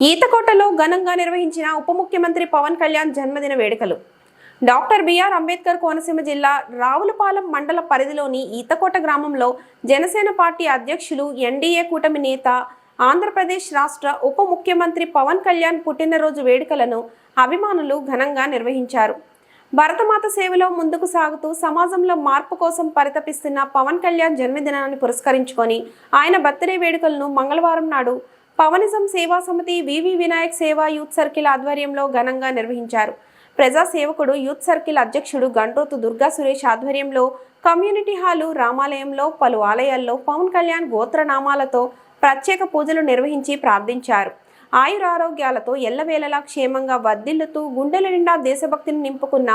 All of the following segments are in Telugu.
ఈతకోటలో ఘనంగా నిర్వహించిన ఉప ముఖ్యమంత్రి పవన్ కళ్యాణ్ జన్మదిన వేడుకలు. డాక్టర్ బిఆర్ అంబేద్కర్ కోనసీమ జిల్లా రావులపాలెం మండల పరిధిలోని ఈతకోట గ్రామంలో జనసేన పార్టీ అధ్యక్షులు ఎన్డీఏ కూటమి నేత ఆంధ్రప్రదేశ్ రాష్ట్ర ఉప ముఖ్యమంత్రి పవన్ కళ్యాణ్ పుట్టినరోజు వేడుకలను అభిమానులు ఘనంగా నిర్వహించారు. భరతమాత సేవలో ముందుకు సాగుతూ సమాజంలో మార్పు కోసం పరితపిస్తున్న పవన్ కళ్యాణ్ జన్మదినాన్ని పురస్కరించుకొని ఆయన బర్త్డే వేడుకలను మంగళవారం నాడు పవనిజం సేవా సమితి వివి వినాయక్ సేవా యూత్ సర్కిల్ ఆధ్వర్యంలో ఘనంగా నిర్వహించారు. ప్రజా సేవకుడు యూత్ సర్కిల్ అధ్యక్షుడు గంటోతు దుర్గా సురేష్ ఆధ్వర్యంలో కమ్యూనిటీ హాలు రామాలయంలో పలు ఆలయాల్లో పవన్ కళ్యాణ్ గోత్రనామాలతో ప్రత్యేక పూజలు నిర్వహించి ప్రార్థించారు. ఆయురారోగ్యాలతో ఎల్లవేళలా క్షేమంగా వర్ధిల్లుతూ గుండెల నిండా దేశభక్తిని నింపుకున్న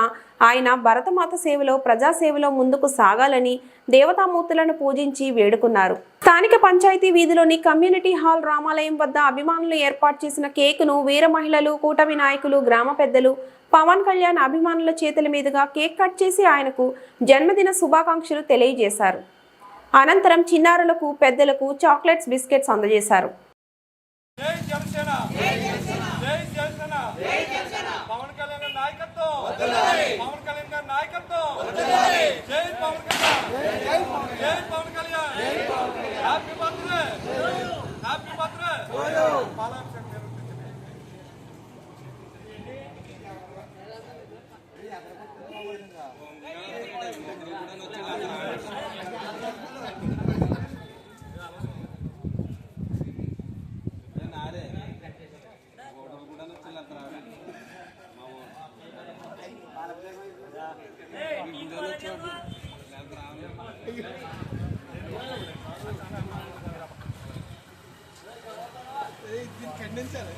ఆయన భరతమాత సేవలో ప్రజాసేవలో ముందుకు సాగాలని దేవతామూర్తులను పూజించి వేడుకున్నారు. స్థానిక పంచాయతీ వీధిలోని కమ్యూనిటీ హాల్ రామాలయం వద్ద అభిమానులు ఏర్పాటు చేసిన కేకును వీర మహిళలు కూటమి నాయకులు గ్రామ పెద్దలు పవన్ కళ్యాణ్ అభిమానుల చేతుల మీదుగా కేక్ కట్ చేసి ఆయనకు జన్మదిన శుభాకాంక్షలు తెలియజేశారు. అనంతరం చిన్నారులకు పెద్దలకు చాక్లెట్స్ బిస్కెట్స్ అందజేశారు. పవన్ కళ్యాణ్ గారి నాయకత్వం! పవన్ కళ్యాణ్ గారి నాయకత్వం! జై పవన్ కళ్యాణ్! జై Pawan happy birthday happy birthday పాలాభిషేకం खंडन चालू